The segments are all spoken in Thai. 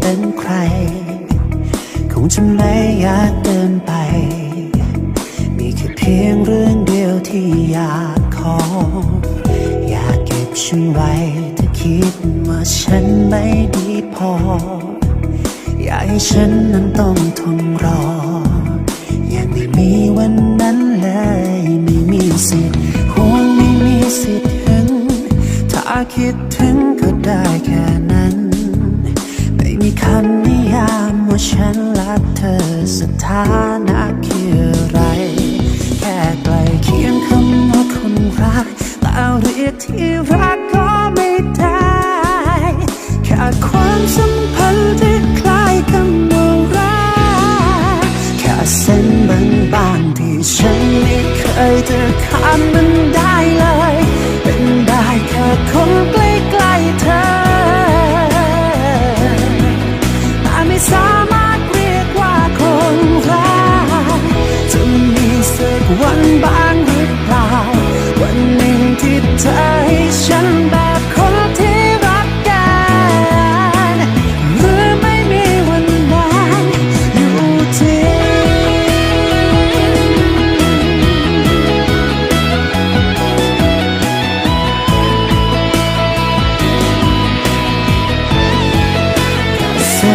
เป็นใคร คงจะไม่อยากเดินไป มีแค่เพียงเรื่องเดียวที่อยากขอ อยากเก็บฉันไว้ถ้าคิดว่าฉันไม่ดีพอ อยากให้ฉันนั้นต้องทนรอ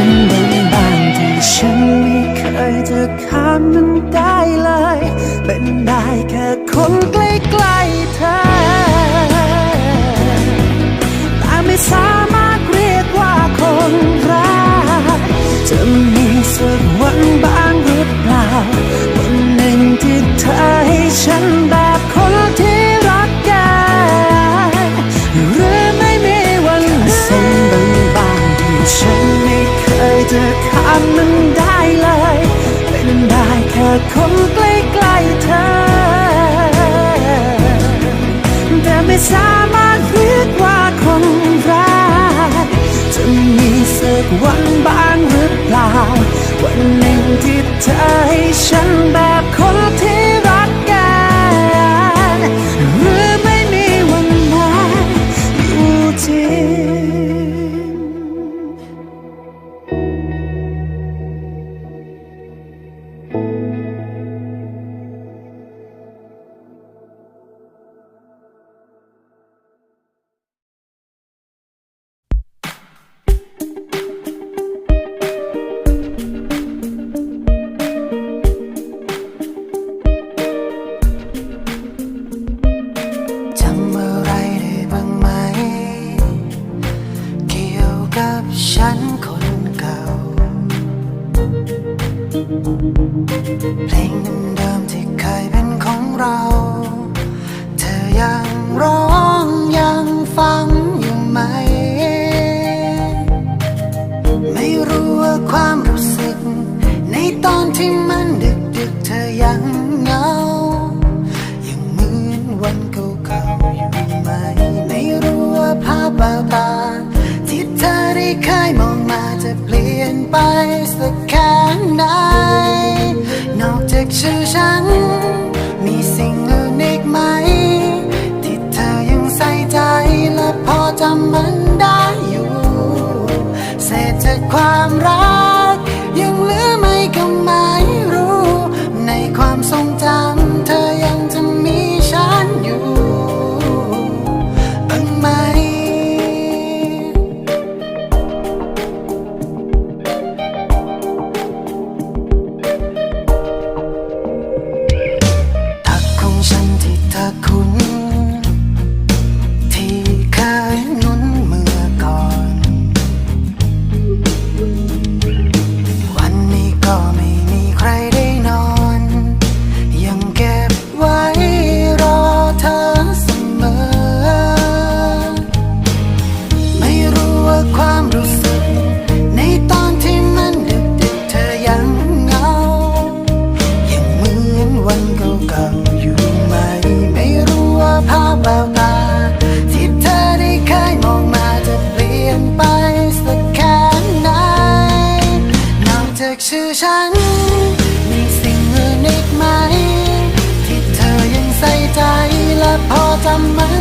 เเพลงเดิมที่เคยเป็นของเรา เธอยังร้องยังฟังอยู่ไหม ไม่รู้ว่าความรู้สึก ในตอนที่มันดึกดึเธอยังเหงา ยังเหมือนวันเก่าๆอยู่ไหม ไม่รู้ว่าภาพบาตา ที่เธอได้เคยมองมาจะเปลี่ยนไปสักแค่ไหน 衬衫ำมา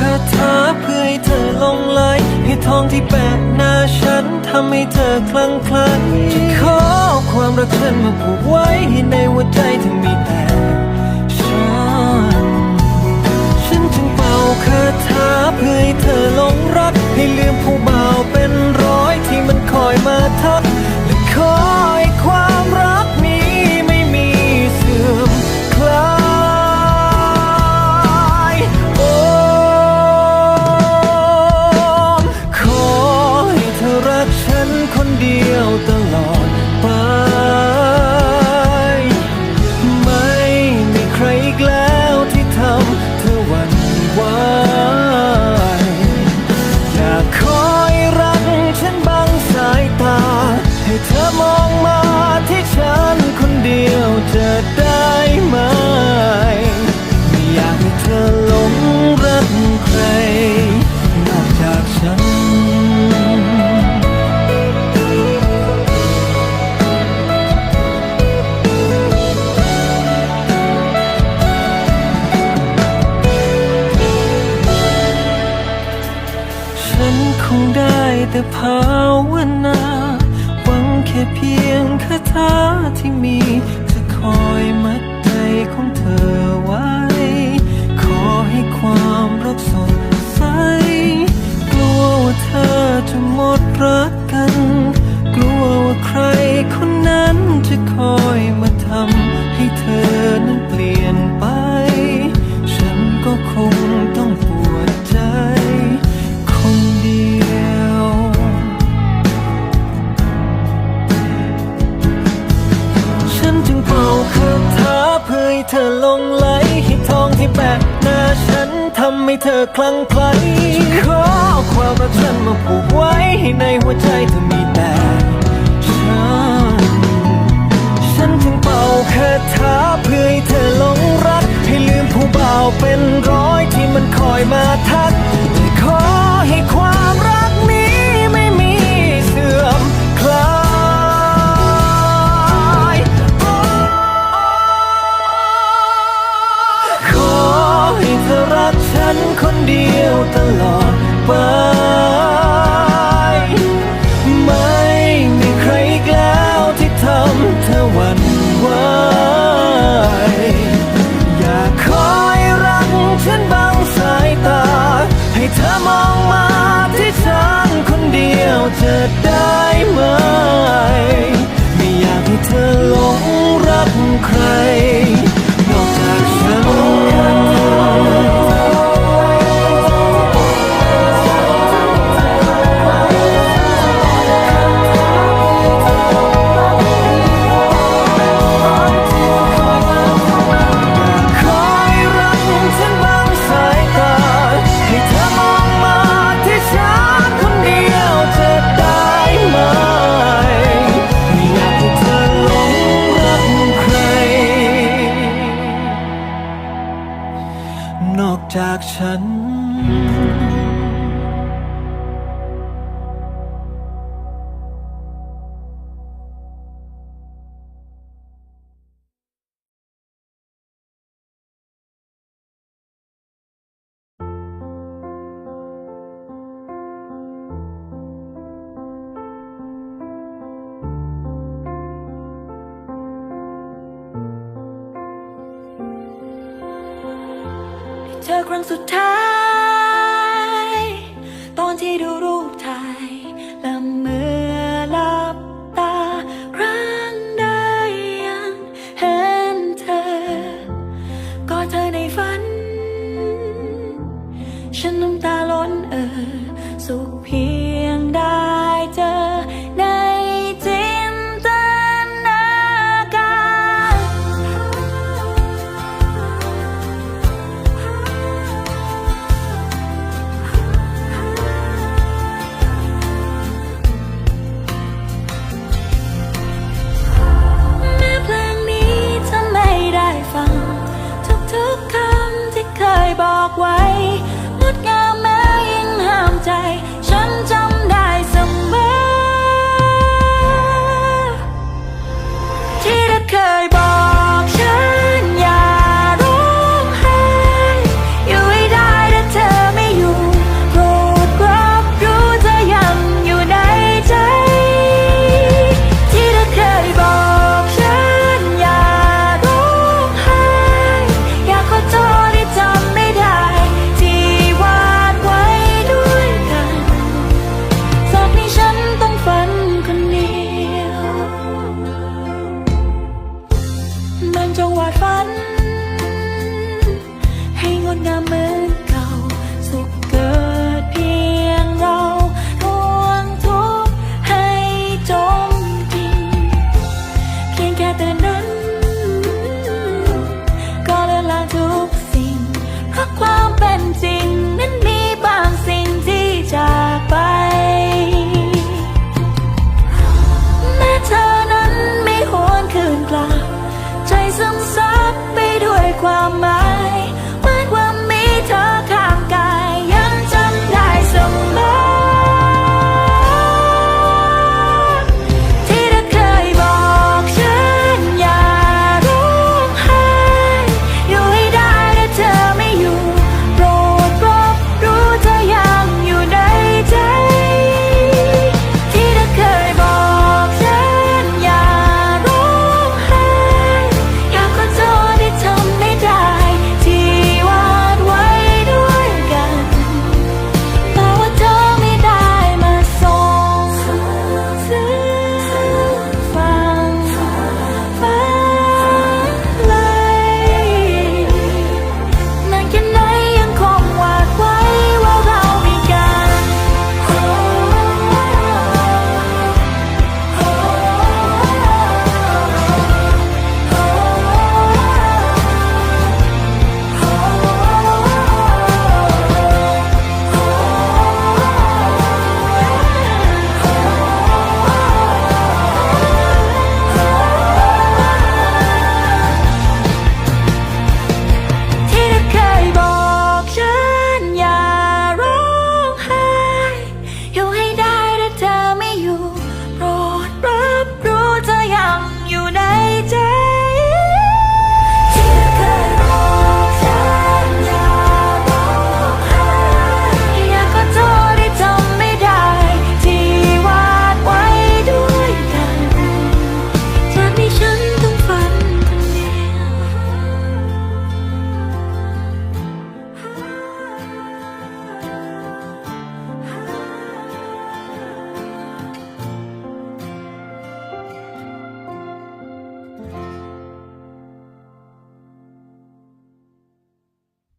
คาถาเพื่อให้เธอลงไหลให้ทองที่แปะหน้าฉันทำให้เธอคลั่งคล้จะขอความรักเธอมาผูกไว้ในหัวใจที่มีแต่ฉัน ฉันจึงเป่าคาถาเพื่อให้เธอลงรัก ให้ลืมผู้บ่าวเป็นร้อยที่มันคอยมาทัก ความรักสดใส กลัวว่าเธอจะหมดรัก คลังพ ธอครั้งสุดท้าย ตอนที่ดูรูปถ่ายและเมื่อหลับตาครั้งใดยังเห็นเธอ ก็เธอในฝัน ฉันน้ำตาล้นเอ่อ